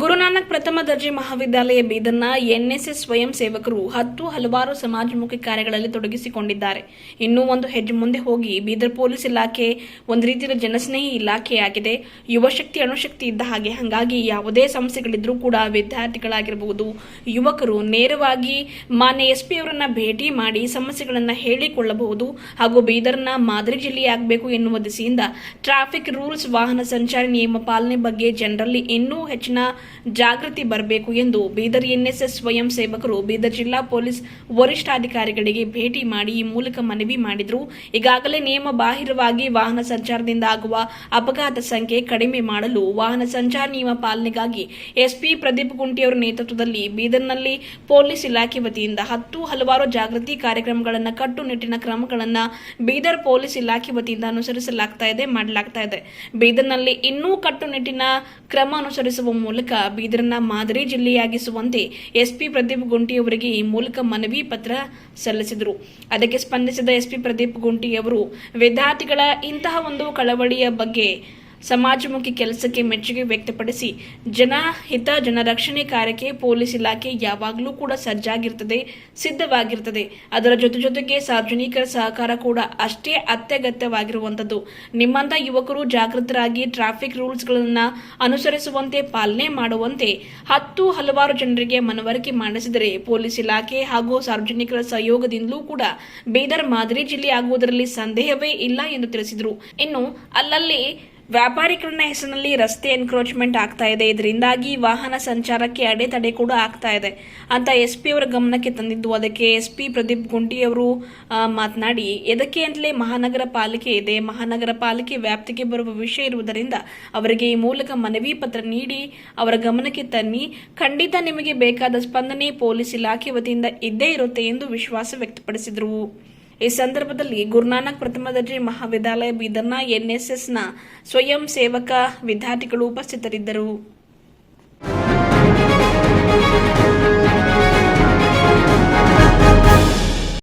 ಗುರುನಾನಕ್ ಪ್ರಥಮ ದರ್ಜೆ ಮಹಾವಿದ್ಯಾಲಯ ಬೀದರ್ನ ಎನ್ಎಸ್ಎಸ್ ಸ್ವಯಂ ಸೇವಕರು ಹತ್ತು ಹಲವಾರು ಸಮಾಜಮುಖಿ ಕಾರ್ಯಗಳಲ್ಲಿ ತೊಡಗಿಸಿಕೊಂಡಿದ್ದಾರೆ. ಇನ್ನೂ ಒಂದು ಹೆಜ್ಜೆ ಮುಂದೆ ಹೋಗಿ ಬೀದರ್ ಪೊಲೀಸ್ ಇಲಾಖೆ ಒಂದು ರೀತಿಯ ಜನಸ್ನೇಹಿ ಇಲಾಖೆಯಾಗಿದೆ. ಯುವಶಕ್ತಿ ಅಣುಶಕ್ತಿ ಇದ್ದ ಹಾಗೆ ಹಾಗಾಗಿ ಯಾವುದೇ ಸಮಸ್ಯೆಗಳಿದ್ರೂ ಕೂಡ ವಿದ್ಯಾರ್ಥಿಗಳಾಗಿರಬಹುದು. ಯುವಕರು ನೇರವಾಗಿ ಮಾನ್ಯ ಎಸ್ ಪಿ ಅವರನ್ನ ಭೇಟಿ ಮಾಡಿ ಸಮಸ್ಯೆಗಳನ್ನು ಹೇಳಿಕೊಳ್ಳಬಹುದು ಹಾಗೂ ಬೀದರ್ನ ಮಾದರಿ ಜಿಲ್ಲೆಯಾಗಬೇಕು ಎನ್ನುವ ದಿಸೆಯಿಂದ ಟ್ರಾಫಿಕ್ ರೂಲ್ಸ್ ವಾಹನ ಸಂಚಾರ ನಿಯಮ ಪಾಲನೆ ಬಗ್ಗೆ ಜನರಲ್ಲಿ ಇನ್ನೂ ಹೆಚ್ಚಿನ ಜಾಗೃತಿ ಬರಬೇಕು ಎಂದು ಬೀದರ್ ಎನ್ಎಸ್ಎಸ್ ಸ್ವಯಂ ಸೇವಕರು ಬೀದರ್ ಜಿಲ್ಲಾ ಪೊಲೀಸ್ ವರಿಷ್ಠಾಧಿಕಾರಿಗಳಿಗೆ ಭೇಟಿ ಮಾಡಿ ಈ ಮೂಲಕ ಮನವಿ ಮಾಡಿದ್ರು. ಈಗಾಗಲೇ ನಿಯಮ ಬಾಹಿರವಾಗಿ ವಾಹನ ಸಂಚಾರದಿಂದ ಆಗುವ ಅಪಘಾತ ಸಂಖ್ಯೆ ಕಡಿಮೆ ಮಾಡಲು ವಾಹನ ಸಂಚಾರ ನಿಯಮ ಪಾಲನೆಗಾಗಿ ಎಸ್ಪಿ ಪ್ರದೀಪ್ ಗುಂಟಿಯವರ ನೇತೃತ್ವದಲ್ಲಿ ಬೀದರ್ನಲ್ಲಿ ಪೊಲೀಸ್ ಇಲಾಖೆ ವತಿಯಿಂದ ಹತ್ತು ಹಲವಾರು ಜಾಗೃತಿ ಕಾರ್ಯಕ್ರಮಗಳನ್ನು ಕಟ್ಟುನಿಟ್ಟಿನ ಕ್ರಮಗಳನ್ನು ಬೀದರ್ ಪೊಲೀಸ್ ಇಲಾಖೆ ವತಿಯಿಂದ ಅನುಸರಿಸಲಾಗ್ತಾ ಇದೆ, ಮಾಡಲಾಗ್ತಾ ಇದೆ. ಬೀದರ್ನಲ್ಲಿ ಇನ್ನೂ ಕಟ್ಟುನಿಟ್ಟಿನ ಕ್ರಮ ಅನುಸರಿಸುವ ಮೂಲಕ ಬೀದರ್ನ ಮಾದರಿ ಜಿಲ್ಲೆಯಾಗಿಸುವಂತೆ ಎಸ್ಪಿ ಪ್ರದೀಪ್ ಗುಂಟಿ ಅವರಿಗೆ ಈ ಮೂಲಕ ಮನವಿ ಪತ್ರ ಸಲ್ಲಿಸಿದರು. ಅದಕ್ಕೆ ಸ್ಪಂದಿಸಿದ ಎಸ್ಪಿ ಪ್ರದೀಪ್ ಗುಂಟಿ ಅವರು ವಿದ್ಯಾರ್ಥಿಗಳ ಇಂತಹ ಒಂದು ಕಳವಳಿಯ ಬಗ್ಗೆ ಸಮಾಜಮುಖಿ ಕೆಲಸಕ್ಕೆ ಮೆಚ್ಚುಗೆ ವ್ಯಕ್ತಪಡಿಸಿ ಜನಹಿತ ಜನರಕ್ಷಣೆ ಕಾರ್ಯಕ್ಕೆ ಪೊಲೀಸ್ ಇಲಾಖೆ ಯಾವಾಗಲೂ ಕೂಡ ಸಜ್ಜಾಗಿರ್ತದೆ, ಸಿದ್ಧವಾಗಿರ್ತದೆ. ಅದರ ಜೊತೆ ಜೊತೆಗೆ ಸಾರ್ವಜನಿಕರ ಸಹಕಾರ ಕೂಡ ಅಷ್ಟೇ ಅತ್ಯಗತ್ಯವಾಗಿರುವಂಥದ್ದು. ನಿಮ್ಮಂಥ ಯುವಕರು ಜಾಗೃತರಾಗಿ ಟ್ರಾಫಿಕ್ ರೂಲ್ಸ್ಗಳನ್ನು ಅನುಸರಿಸುವಂತೆ ಪಾಲನೆ ಮಾಡುವಂತೆ ಹತ್ತು ಹಲವಾರು ಜನರಿಗೆ ಮನವರಿಕೆ ಮಾಡಿಸಿದರೆ ಪೊಲೀಸ್ ಇಲಾಖೆ ಹಾಗೂ ಸಾರ್ವಜನಿಕರ ಸಹಯೋಗದಿಂದಲೂ ಕೂಡ ಬೀದರ್ ಮಾದರಿ ಜಿಲ್ಲೆ ಆಗುವುದರಲ್ಲಿ ಸಂದೇಹವೇ ಇಲ್ಲ ಎಂದು ತಿಳಿಸಿದರು. ಇನ್ನು ಅಲ್ಲಲ್ಲಿ ವ್ಯಾಪಾರಿಕರಣ ಹೆಸರಿನಲ್ಲಿ ರಸ್ತೆ ಎನ್ಕ್ರೋಚ್ಮೆಂಟ್ ಆಗ್ತಾ ಇದೆ. ಇದರಿಂದಾಗಿ ವಾಹನ ಸಂಚಾರಕ್ಕೆ ಅಡೆತಡೆ ಕೂಡ ಆಗ್ತಾ ಇದೆ. ಅಂತ ಎಸ್ ಪಿ ಅವರ ಗಮನಕ್ಕೆ ತಂದಿದ್ದು, ಅದಕ್ಕೆ ಎಸ್ ಪಿ ಪ್ರದೀಪ್ ಗುಂಟಿ ಅವರು ಮಾತನಾಡಿ ಎದಕ್ಕೆ ಅಂತಲೇ ಮಹಾನಗರ ಪಾಲಿಕೆ ಇದೆ, ಮಹಾನಗರ ಪಾಲಿಕೆ ವ್ಯಾಪ್ತಿಗೆ ಬರುವ ವಿಷಯ ಇರುವುದರಿಂದ ಅವರಿಗೆ ಈ ಮೂಲಕ ಮನವಿ ಪತ್ರ ನೀಡಿ, ಅವರ ಗಮನಕ್ಕೆ ತನ್ನಿ. ಖಂಡಿತ ನಿಮಗೆ ಬೇಕಾದ ಸ್ಪಂದನೆ ಪೊಲೀಸ್ ಇಲಾಖೆ ವತಿಯಿಂದ ಇದ್ದೇ ಇರುತ್ತೆ ಎಂದು ವಿಶ್ವಾಸ ವ್ಯಕ್ತಪಡಿಸಿದರು. ಈ ಸಂದರ್ಭದಲ್ಲಿ ಗುರುನಾನಕ್ ಪ್ರಥಮ ದರ್ಜೆ ಮಹಾವಿದ್ಯಾಲಯ ಬೀದರ್ನ ಎನ್ಎಸ್ಎಸ್ನ ಸ್ವಯಂ ಸೇವಕ ವಿದ್ಯಾರ್ಥಿಗಳು ಉಪಸ್ಥಿತರಿದ್ದರು.